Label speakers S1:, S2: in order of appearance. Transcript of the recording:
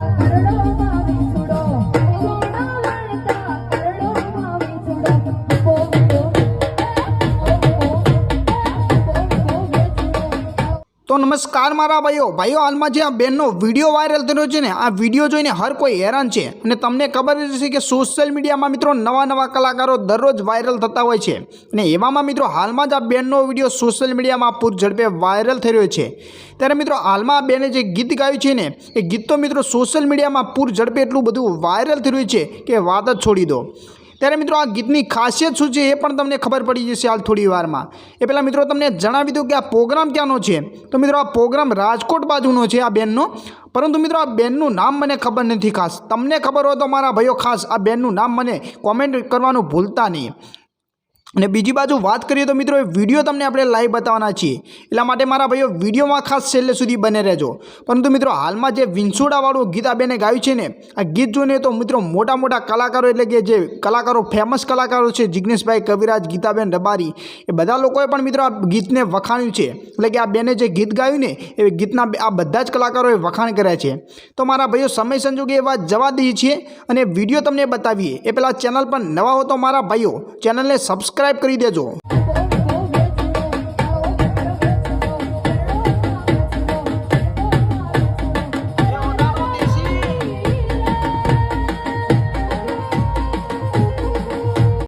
S1: Música નમસ્કાર મારા ભાઈઓ. ભાઈઓ, હાલમાં જે આ બેનનો વીડિયો વાયરલ થયો છે ને, આ વીડિયો જોઈને હર કોઈ હેરાન છે. અને તમને ખબર જ છે કે સોશિયલ મીડિયામાં મિત્રો નવા નવા કલાકારો દરરોજ વાયરલ થતા હોય છે. અને એવામાં મિત્રો હાલમાં જ આ બેનનો વીડિયો સોશિયલ મીડિયામાં પૂર ઝડપે વાયરલ થઈ રહ્યો છે. ત્યારે મિત્રો હાલમાં આ બેને જે ગીત ગાયું છે ને, એ ગીત તો મિત્રો સોશિયલ મીડિયામાં પૂર ઝડપે એટલું બધું વાયરલ થઈ રહ્યું છે કે વાત જ છોડી દો. ત્યારે મિત્રો આ ગીતની ખાસિયત શું છે એ પણ તમને ખબર પડી જશે હાલ થોડી વારમાં. એ પહેલાં મિત્રો તમને જણાવી દઉં કે આ પ્રોગ્રામ ક્યાંનો છે? તો મિત્રો આ પ્રોગ્રામ રાજકોટ બાજુનો છે આ બેનનો. પરંતુ મિત્રો આ બેનનું નામ મને ખબર નથી ખાસ. તમને ખબર હોય તો મારા ભાઈઓ ખાસ આ બેનનું નામ મને કોમેન્ટ કરવાનું ભૂલતા નહીં. અને બીજી બાજુ વાત કરીએ તો મિત્રો વીડિયો તમને આપણે લાઈવ બતાવવાના છીએ. એટલા માટે મારા ભાઈઓ વિડીયોમાં ખાસ છેલ્લે સુધી બને રહેજો. પરંતુ મિત્રો, હાલમાં જે વિંસુડાવાળું ગીત બેને ગાયું છે ને, આ ગીત જોઈને તો મિત્રો મોટા મોટા કલાકારો, એટલે કે જે કલાકારો ફેમસ કલાકારો છે, જિગ્નેશભાઈ, કવિરાજ, ગીતાબેન, રબારી, એ બધા લોકોએ પણ મિત્રો આ ગીતને વખાણ્યું છે. એટલે કે આ બેને જે ગીત ગાયું ને, એ ગીતના આ બધા જ કલાકારોએ વખાણ કર્યા છે. તો મારા ભાઈઓ, સમય સંજોગે એ વાત જવા દઈએ છીએ અને વીડિયો તમને બતાવીએ. એ પહેલાં ચેનલ પર નવા હો તો મારા ભાઈઓ ચેનલને સબસ્ક્રાઈબ કરી દેજો.